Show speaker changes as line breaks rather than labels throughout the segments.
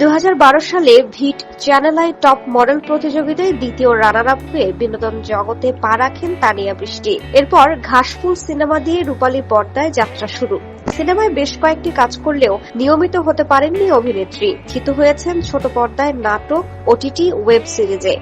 দু হাজার বারো সালে Vit channel I top model প্রতিযোগিতায় দ্বিতীয় রানার আপ হয়ে বিনোদন জগতে পা রাখেন তানিয়া বৃষ্টি। এরপর ঘাসফুল সিনেমা দিয়ে রূপালী পর্দায় যাত্রা শুরু। সিনেমায় বেশ কয়েকটি কাজ করলেও নিয়মিত হতে পারেননি অভিনেত্রী। খিত হয়েছেন ছোট পর্দায় নাটক, ওটিটি, ওয়েব সিরিজে।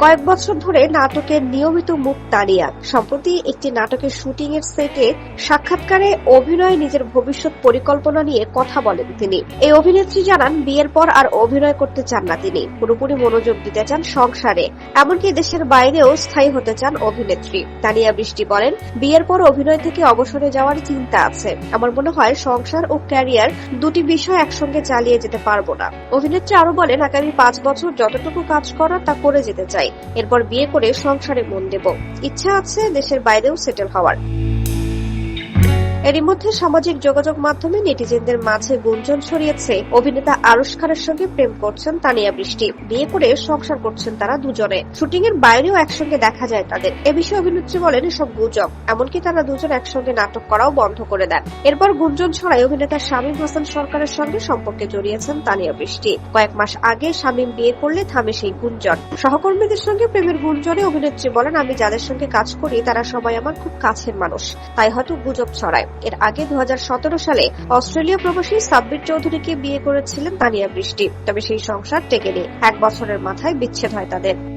কয়েক বছর ধরে নাটকের নিয়মিত মুখ তানিয়া সম্প্রতি একটি নাটকের শুটিং এর সেটে সাক্ষাৎকারে অভিনয়, নিজের ভবিষ্যৎ পরিকল্পনা নিয়ে কথা বলেন তিনি। এই অভিনেত্রী জানান, বিয়ের পর আর অভিনয় করতে চান না তিনি। পুরোপুরি মনোযোগ দিতে চান সংসারে। এমনকি দেশের বাইরেও স্থায়ী হতে চান অভিনেত্রী। তানিয়া বৃষ্টি বলেন, বিয়ের পর অভিনয় থেকে অবসরে যাওয়ার চিন্তা আছে। আমার মনে হয় সংসার ও ক্যারিয়ার দুটি বিষয় একসঙ্গে চালিয়ে যেতে পারব না। অভিনেত্রী আরও বলেন, আগামী পাঁচ বছর যতটুকু কাজ করার তা করে যেতে চাই। এরপর বিয়ে করে সংসারে মন দেব। ইচ্ছা আছে দেশের বাইরেও সেটেল হওয়ার। এরই মধ্যে সামাজিক যোগাযোগ মাধ্যমে নেটিজেনদের মাঝে গুঞ্জন ছড়িয়েছে। অভিনেতা আরশ খানের সঙ্গে প্রেম করছেন তানিয়া বৃষ্টি। বিয়ে করে সংসার করছেন তারা দুজনে। শুটিং এর বাইরেও একসঙ্গে দেখা যায় তাদের। এ বিষয়ে অভিনেত্রী বলেন এসব গুজব। এমনকি তারা দুজন একসঙ্গে নাটক করাও বন্ধ করে দেন। এরপর গুঞ্জন ছড়ায় অভিনেতা শামীম হাসান সরকারের সঙ্গে সম্পর্কে জড়িয়েছেন তানিয়া বৃষ্টি। কয়েক মাস আগে শামীম বিয়ে করলে থামে সেই গুঞ্জন। সহকর্মীদের সঙ্গে প্রেমের গুঞ্জনে অভিনেত্রী বলেন, আমি যাদের সঙ্গে কাজ করি, তারা সবাই আমার খুব কাছের মানুষ। তাই হয়তো গুজব ছড়ায়। এর আগে দু হাজার সতেরো সালে অস্ট্রেলীয় প্রবাসী সাব্বির চৌধুরীকে বিয়ে করেছিলেন তানিয়া বৃষ্টি। তবে সেই সংসার টেকেনি। এক বছরের মাথায় বিচ্ছেদ হয় তাদের।